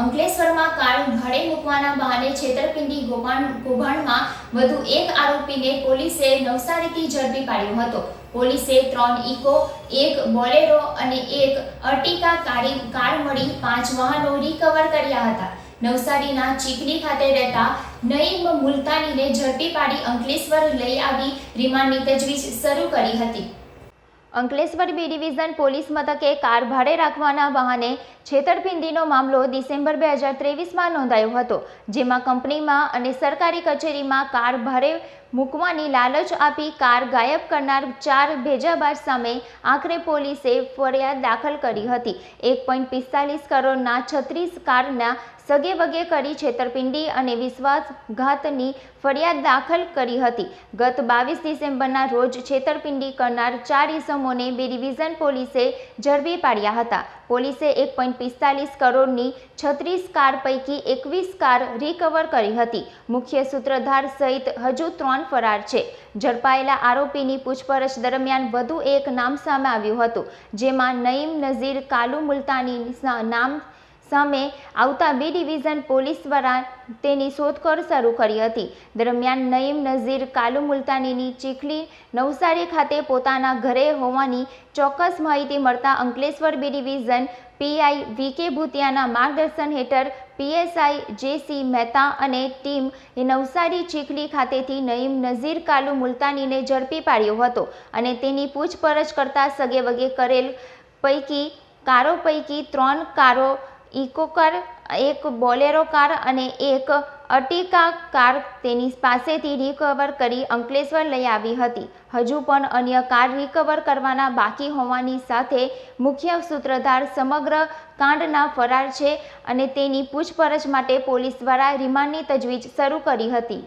અંકલેશ્વરમાં કાર ભાડે મૂકવાના બહાને છેતરપિંડી કૌભાંડમાં વધુ એક આરોપીને પોલીસે નવસારીથી ઝડપી પાડ્યો હતો. પોલીસે ત્રણ ઇકો, એક બોલેરો અને એક અર્ટિકા કારી મળી પાંચ વાહનો રિકવર કર્યા હતા. નવસારીના ચીખલી ખાતે રહેતા નઈમ મુલતાનીને ઝડપી પાડી અંકલેશ્વર લઈ આવી રિમાન્ડની તજવીજ શરૂ કરી હતી. અંકલેશ્વર બી ડિવિઝન પોલીસ મથકે કાર ભાડે રાખવાના બહાને છેતરપિંડીનો મામલો ડિસેમ્બર બે હજાર ત્રેવીસમાં નોંધાયો હતો, જેમાં કંપનીમાં અને સરકારી કચેરીમાં કાર ભાડે મૂકવાની લાલચ આપી કાર ગાયબ કરનાર ચાર ભેજાબાજ સામે આખરે પોલીસે ફરિયાદ દાખલ કરી હતી. એક પોઈન્ટ પિસ્તાલીસ કરોડના છત્રીસ કારના સગે વગે કરી છેતરપિંડી અને વિશ્વાસઘાતની ફરિયાદ દાખલ કરી હતી. ગત બાવીસ ડિસેમ્બરના રોજ છેતરપિંડી કરનાર ચાર ઇસમોને બે ડિવિઝન પોલીસે ઝડપી પાડ્યા હતા. પોલીસે એક કરોડની છત્રીસ કાર પૈકી એકવીસ કાર રિકવર કરી હતી. મુખ્ય સૂત્રધાર સહિત હજુ ત્રણ ફરાર છે. ઝડપાયેલા આરોપીની પૂછપરછ દરમિયાન વધુ એક નામ સામે આવ્યું હતું, જેમાં નઈમ નઝીર, કાલુ મુલતાની નામ સામે આવતા બી ડિવિઝન પોલીસ દ્વારા તેની શોધખોળ શરૂ કરી હતી. દરમિયાન નઈમ નઝીર, કાલુ મુલતાનીની ચીખલી, નવસારી ખાતે પોતાના ઘરે હોવાની ચોક્કસ માહિતી મળતા Ankleshwar B division PI VK ભૂતિયાના માર્ગદર્શન હેઠળ પીએસઆઈ જેસી મહેતા અને ટીમ નવસારી ચીખલી ખાતેથી નઈમ નઝીર, કાલુ મુલતાનીને ઝડપી પાડ્યો હતો અને તેની પૂછપરછ કરતા સગે વગે કરેલ પૈકી, કારો પૈકી ત્રણ કારો ઇકો કાર, એક બોલેરો કાર અને એક અટીકા કાર તેની પાસેથી રિકવર કરી અંકલેશ્વર લઈ આવી હતી. હજુ પણ અન્ય કાર રિકવર કરવાના બાકી હોવાની સાથે મુખ્ય સૂત્રધાર સમગ્ર કાંડના ફરાર છે અને તેની પૂછપરછ માટે પોલીસ દ્વારા રિમાન્ડની તજવીજ શરૂ કરી હતી.